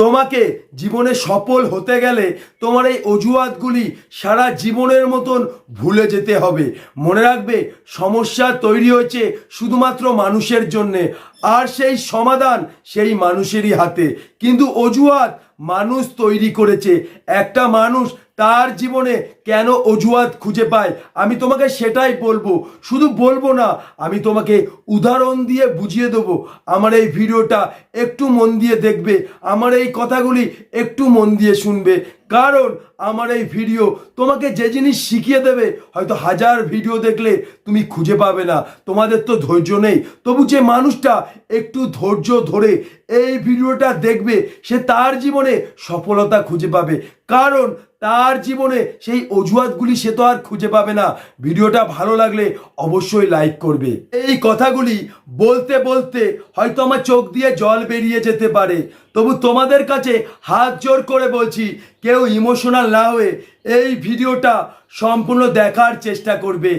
তোমাকে জীবনে সফল হতে গেলে তোমার এই অজুহাতগুলি সারা জীবনের মতন ভুলে যেতে হবে। মনে রাখবে, সমস্যা তৈরি হয়েছে শুধুমাত্র মানুষের জন্যে। আর সেই সমাধান সেই মানুষেরই হাতে। কিন্তু অজুহাত মানুষ তৈরি করেছে। একটা মানুষ তার জীবনে কেন অজুহাত খুঁজে পায় আমি তোমাকে সেটাই বলব। শুধু বলব না, আমি তোমাকে উদাহরণ দিয়ে বুঝিয়ে দেবো। আমার এই ভিডিওটা একটু মন দিয়ে দেখবে, আমার এই কথাগুলি একটু মন দিয়ে শুনবে। কারণ আমার এই ভিডিও তোমাকে যে জিনিস শিখিয়ে দেবে, হয়তো হাজার ভিডিও দেখলে তুমি খুঁজে পাবে না। তোমাদের তো ধৈর্য নেই। তবু যে মানুষটা একটু ধৈর্য ধরে এই ভিডিওটা দেখবে, সে তার জীবনে সফলতা খুঁজে পাবে। কারণ তার জীবনে সেই অজুহাতগুলি সে তো আর খুঁজে পাবে না। ভিডিওটা ভালো লাগলে অবশ্যই লাইক করবে। এই কথাগুলি বলতে বলতে হয়তো আমার চোখ দিয়ে জল বেরিয়ে যেতে পারে। তবু তোমাদের কাছে হাত জোর করে বলছি, কেউ ইমোশনাল না হয়ে এই ভিডিওটা সম্পূর্ণ দেখার চেষ্টা করবে।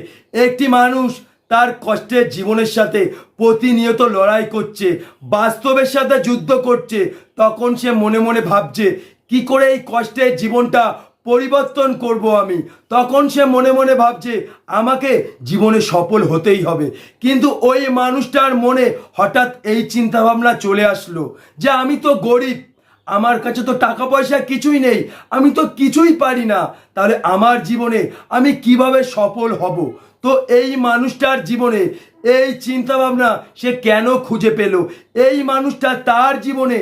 একটি মানুষ তার কষ্টের জীবনের সাথে প্রতিনিয়ত লড়াই করছে, বাস্তবের সাথে যুদ্ধ করছে, তখন সে মনে মনে ভাবছে কি করে এই কষ্টের জীবনটা পরিবর্তন করব আমি? তখন সে মনে মনে ভাবছে, আমাকে জীবনে সফল হতেই হবে। কিন্তু ওই মানুষটার মনে হঠাৎ এই চিন্তাভাবনা চলে আসলো যে, আমি তো গরিব, আমার কাছে তো টাকা পয়সা কিছুই নেই, আমি তো কিছুই পারি না। তাহলে আমার জীবনে আমি কীভাবে সফল হব? তো এই মানুষটার জীবনে এই চিন্তাভাবনা সে কেন খুঁজে পেল? এই মানুষটা তার জীবনে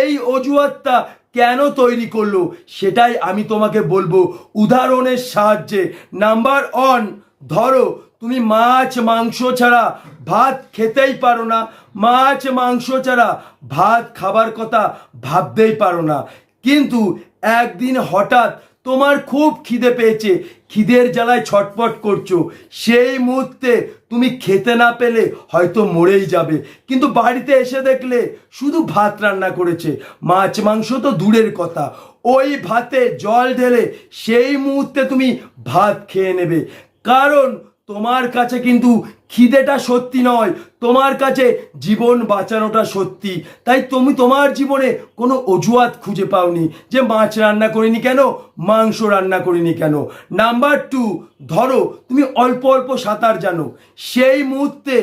এই অজুহাতটা কেন তৈরি করল? সেটাই আমি তোমাকে বলব। উদাহরণের সাহায্যে। নাম্বার ওয়ান ধরো, তুমি মাছ, মাংস ছাড়া ভাত খেতেই পারো না। মাছ, মাংস ছাড়া ভাত খাবার কথা ভাবতেই পারো না। কিন্তু একদিন হঠাৎ তোমার খুব খিদে পেয়েছে। খিদের জ্বালায় ছটপট করছ। সেই মুহূর্তে তুমি খেতে না পেলে হয়তো মরেই যাবে। কিন্তু বাড়িতে এসে দেখলে শুধু ভাত রান্না করেছে। মাছ মাংস তো দূরের কথা। ওই ভাতে জল ঢেলে সেই মুহূর্তে তুমি ভাত খেয়ে নেবে। কারণ তোমার কাছে কিন্তু খিদেটা সত্যি নয়। তোমার কাছে জীবন বাঁচানোটা সত্যি। তাই তুমি তোমার জীবনে কোনো অজুহাত খুঁজে পাওনি যে মাছ রান্না করিনি কেন, মাংস রান্না করিনি কেন। নাম্বার টু ধরো তুমি অল্প অল্প সাঁতার জানো। সেই মুহূর্তে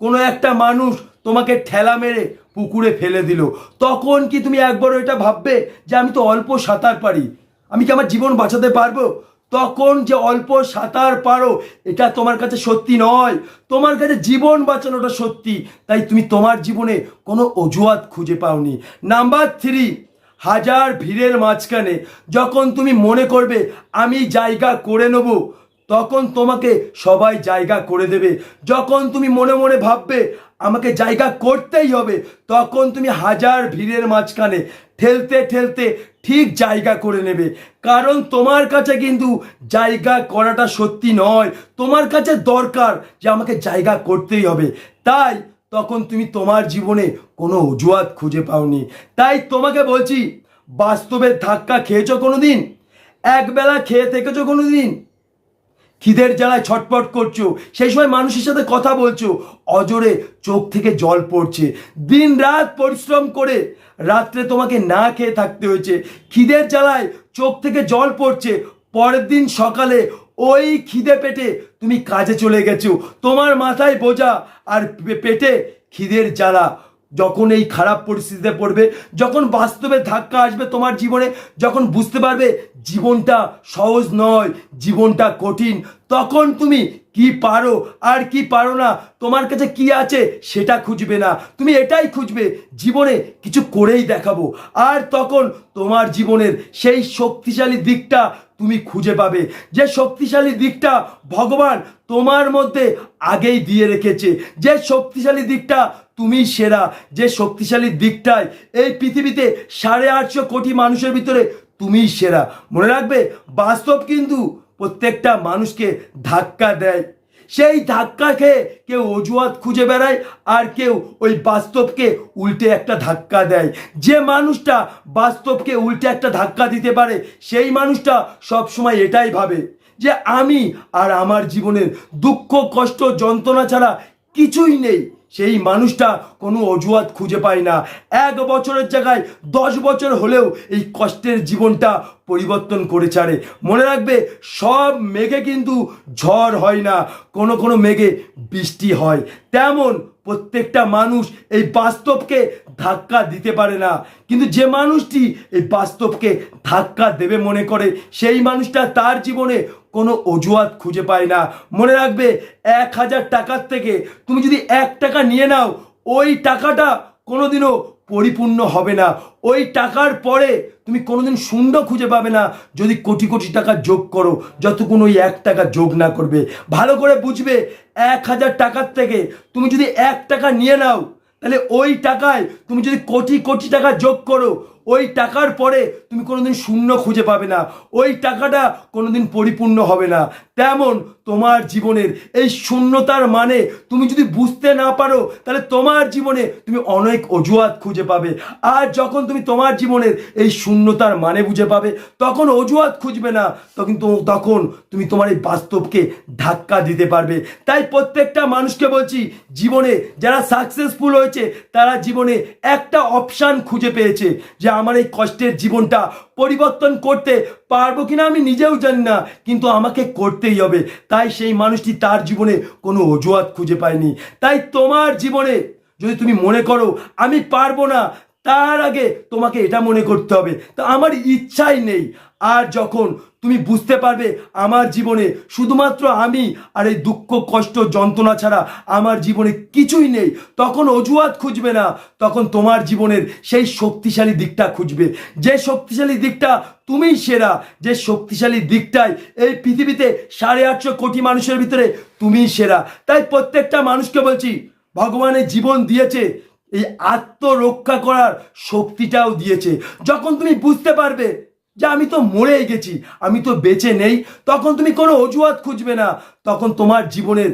কোনো একটা মানুষ তোমাকে ঠেলা মেরে পুকুরে ফেলে দিল। তখন কি তুমি একবার এটা ভাববে যে আমি তো অল্প সাঁতার পারি? আমি কি আমার জীবন বাঁচাতে পারব? তখন যে অল্প সাঁতার পারো, এটা তোমার কাছে সত্যি নয়। তোমার কাছে জীবন বাঁচানোটা সত্যি। তাই তুমি তোমার জীবনে কোনো অজুহাত খুঁজে পাওনি। নাম্বার থ্রি হাজার ভিড়ের মাঝখানে যখন তুমি মনে করবে, আমি জায়গা করে নেব, তখন তোমাকে সবাই জায়গা করে দেবে। যখন তুমি মনে মনে ভাববে আমাকে জায়গা করতেই হবে। তখন তুমি হাজার ভিড়ের মাঝখানে ঠেলতে ঠেলতে ঠিক জায়গা করে নেবে। কারণ তোমার কাছে কিন্তু জায়গা করাটা সত্যি নয়। তোমার কাছে দরকার যে আমাকে জায়গা করতেই হবে। তাই তখন তুমি তোমার জীবনে কোনো অজুহাত খুঁজে পাওনি। তাই তোমাকে বলছি, বাস্তবের ধাক্কা খেয়েছো কোনো দিন একবেলা খেয়ে থেকেছো কোনো দিন খিদের জ্বালায় ছটপট করছ। সেই সময় মানুষের সাথে কথা বলছো। অজরে চোখ থেকে জল পড়ছে। দিন রাত পরিশ্রম করে রাত্রে তোমাকে না খেয়ে থাকতে হয়েছে। খিদের জ্বালায় চোখ থেকে জল পড়ছে। পরের দিন সকালে ওই খিদে পেটে তুমি কাজে চলে গেছো। তোমার মাথায় বোঝা আর পেটে খিদের জ্বালা। যখন এই খারাপ পরিস্থিতিতে পড়বে, যখন বাস্তবে ধাক্কা আসবে তোমার জীবনে, যখন বুঝতে পারবে জীবনটা সহজ নয়, জীবনটা কঠিন, তখন তুমি কি পারো আর কি পারো না, তোমার কাছে কি আছে সেটা খুঁজবে না। তুমি এটাই খুঁজবে, জীবনে কিছু করেই দেখাবো। আর তখন তোমার জীবনের সেই শক্তিশালী দিকটা তুমি খুঁজে পাবে। যে শক্তিশালী দিকটা ভগবান তোমার মধ্যে আগেই দিয়ে রেখেছে, যে শক্তিশালী দিকটা তুমি সেরা, যে শক্তিশালী দিকটায় এই পৃথিবীতে সাড়ে আটশো কোটি মানুষের ভিতরে তুমিই সেরা। মনে রাখবে, বাস্তব কিন্তু প্রত্যেকটা মানুষকে ধাক্কা দেয়। সেই ধাক্কা খেয়ে কেউ অজুহাত খুঁজে বেড়ায় আর কেউ ওই বাস্তবকে উল্টে একটা ধাক্কা দেয়। যে মানুষটা বাস্তবকে উল্টে একটা ধাক্কা দিতে পারে, সেই মানুষটা সবসময় এটাই ভাবে যে আমি আর আমার জীবনের দুঃখ, কষ্ট, যন্ত্রণা ছাড়া কিছুই নেই। সেই মানুষটা কোনো অজুহাত খুঁজে পায় না। এক বছরের জায়গায় দশ বছর হলেও এই কষ্টের জীবনটা পরিবর্তন করে ছাড়ে। মনে রাখবে, সব মেঘে কিন্তু ঝড় হয় না, কোনো কোনো মেঘে বৃষ্টি হয়। তেমন প্রত্যেকটা মানুষ এই বাস্তবকে ধাক্কা দিতে পারে না। কিন্তু যে মানুষটি এই বাস্তবকে ধাক্কা দেবে মনে করে, সেই মানুষটা তার জীবনে কোনো অজুহাত খুঁজে পায় না। মনে রাখবে, এক হাজার টাকার থেকে তুমি যদি এক টাকা নিয়ে নাও, ওই টাকাটা কোনোদিনও পরিপূর্ণ হবে না। ওই টাকার পরে তুমি কোনোদিন শূন্য খুঁজে পাবে না। যদি কোটি কোটি টাকা যোগ করো, যতক্ষণ ওই এক টাকা যোগ না করবে। ভালো করে বুঝবে, এক হাজার টাকার থেকে তুমি যদি এক টাকা নিয়ে নাও, তাহলে ওই টাকায় তুমি যদি কোটি কোটি টাকা যোগ করো ওই টাকার পরে তুমি কোনোদিন শূন্য খুঁজে পাবে না। ওই টাকাটা কোনোদিন পরিপূর্ণ হবে না। তেমন তোমার জীবনের এই শূন্যতার মানে তুমি যদি বুঝতে না পারো, তাহলে তোমার জীবনে তুমি অনেক অজুহাত খুঁজে পাবে। আর যখন তুমি তোমার জীবনের এই শূন্যতার মানে বুঝে পাবে, তখন অজুহাত খুঁজবে না। তখন তখন তুমি তোমার এই বাস্তবকে ধাক্কা দিতে পারবে। তাই প্রত্যেকটা মানুষকে বলছি, জীবনে যারা সাকসেসফুল হয়েছে, তারা জীবনে একটা অপশান খুঁজে পেয়েছে যে আমার এই কষ্টের জীবনটা পরিবর্তন করতে পারব কিনা আমি নিজেও জানি না, কিন্তু আমাকে করতেই হবে। তাই সেই মানুষটি তার জীবনে কোনো অজুহাত খুঁজে পায়নি। তাই তোমার জীবনে যদি তুমি মনে করো, আমি পারব না, তার আগে তোমাকে এটা মনে করতে হবে। তা আমার ইচ্ছাই নেই। আর যখন তুমি বুঝতে পারবে আমার জীবনে শুধুমাত্র আমি আর এই দুঃখ, কষ্ট, যন্ত্রণা ছাড়া আমার জীবনে কিছুই নেই, তখন অজুহাত খুঁজবে না, তখন তোমার জীবনের সেই শক্তিশালী দিকটা খুঁজবে। যে শক্তিশালী দিকটা তুমিই সেরা, যে শক্তিশালী দিকটাই এই পৃথিবীতে সাড়ে আটশো কোটি মানুষের ভিতরে তুমিই সেরা। তাই প্রত্যেকটা মানুষকে বলছি, ভগবানের জীবন দিয়েছে, এই আত্মরক্ষা করার শক্তিটাও দিয়েছে। যখন তুমি বুঝতে পারবে যে আমি তো মরে গেছি, আমি তো বেঁচে নেই। তখন তুমি কোনো অজুহাত খুঁজবে না। তখন তোমার জীবনের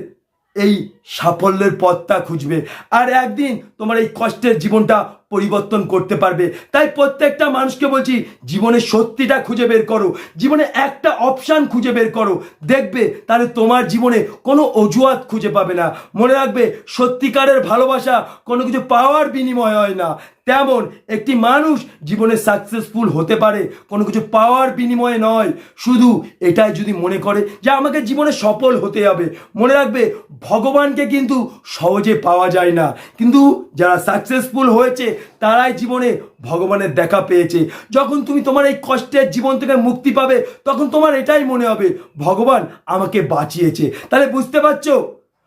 এই সাফল্যের পথটা খুঁজবে। আর একদিন তোমার এই কষ্টের জীবনটা পরিবর্তন করতে পারবে। তাই প্রত্যেকটা মানুষকে বলছি, জীবনে সত্যিটা খুঁজে বের করো। জীবনে একটা অপশান খুঁজে বের করো। দেখবে তাহলে তোমার জীবনে কোনো অজুহাত খুঁজে পাবে না। মনে রাখবে, সত্যিকারের ভালোবাসা কোনো কিছু পাওয়ার বিনিময় হয় না। তেমন একটি মানুষ জীবনে সাকসেসফুল হতে পারে, কোনো কিছু পাওয়ার বিনিময়ে নয়। শুধু এটাই যদি মনে করে যে আমাকে জীবনে সফল হতে হবে। মনে রাখবে ভগবানকে কিন্তু সহজে পাওয়া যায় না। কিন্তু যারা সাকসেসফুল হয়েছে, তারাই জীবনে ভগবানের দেখা পেয়েছে। যখন তুমি তোমার এই কষ্টের জীবন থেকে মুক্তি পাবে, তখন তোমার এটাই মনে হবে, ভগবান আমাকে বাঁচিয়েছে। তাহলে বুঝতে পারছ?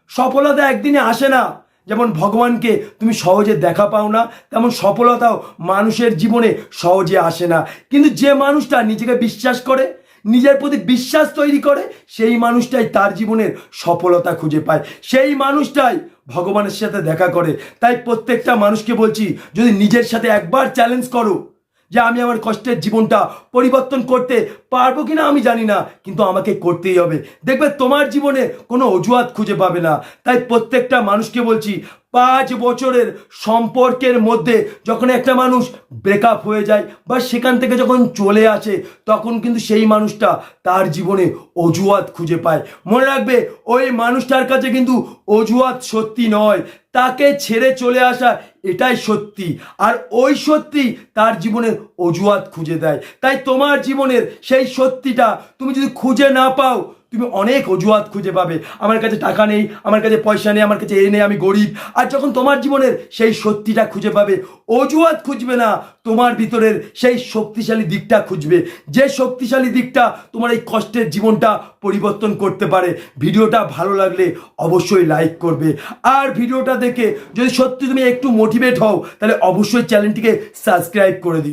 সফলতা একদিনে আসে না। যেমন ভগবানকে তুমি সহজে দেখা পাও না, তেমন সফলতাও মানুষের জীবনে সহজে আসে না। কিন্তু যে মানুষটা নিজেকে বিশ্বাস করে নিজের প্রতি বিশ্বাস তৈরি করে, সেই মানুষটাই তার জীবনের সফলতা খুঁজে পায়। সেই মানুষটাই ভগবানের সাথে দেখা করে। তাই প্রত্যেকটা মানুষকে বলছি, যদি নিজের সাথে একবার চ্যালেঞ্জ করো যে আমি আমার কষ্টের জীবনটা পরিবর্তন করতে পারব কিনা আমি জানি না, কিন্তু আমাকে করতেই হবে। দেখবে তোমার জীবনে কোনো অজুহাত খুঁজে পাবে না। তাই প্রত্যেকটা মানুষকে বলছি পাঁচ বছরের সম্পর্কের মধ্যে যখন একটা মানুষ ব্রেকআপ হয়ে যায় বা সেখান থেকে যখন চলে আসে, তখন কিন্তু সেই মানুষটা তার জীবনে অজুহাত খুঁজে পায়। মনে রাখবে, ওই মানুষটার কাছে কিন্তু অজুহাত সত্যি নয়। তাকে ছেড়ে চলে আসা এটাই সত্যি। আর ওই সত্যি তার জীবনের অজুহাত খুঁজে দেয়। তাই তোমার জীবনের সেই সত্যিটা তুমি যদি খুঁজে না পাও তুমি অনেক অজুহাত খুঁজে পাবে। আমার কাছে টাকা নেই, আমার কাছে পয়সা নেই, আমার কাছে এ নেই, আমি গরিব। আর যখন তোমার জীবনের সেই সত্যিটা খুঁজে পাবে, অজুহাত খুঁজবে না, তোমার ভিতরের সেই শক্তিশালী দিকটা খুঁজবে। যে শক্তিশালী দিকটা তোমার এই কষ্টের জীবনটা পরিবর্তন করতে পারে। ভিডিওটা ভালো লাগলে অবশ্যই লাইক করবে। আর ভিডিওটা দেখে যদি সত্যি তুমি একটু মোটিভেট হও, তাহলে অবশ্যই চ্যানেলটিকে সাবস্ক্রাইব করে দিও।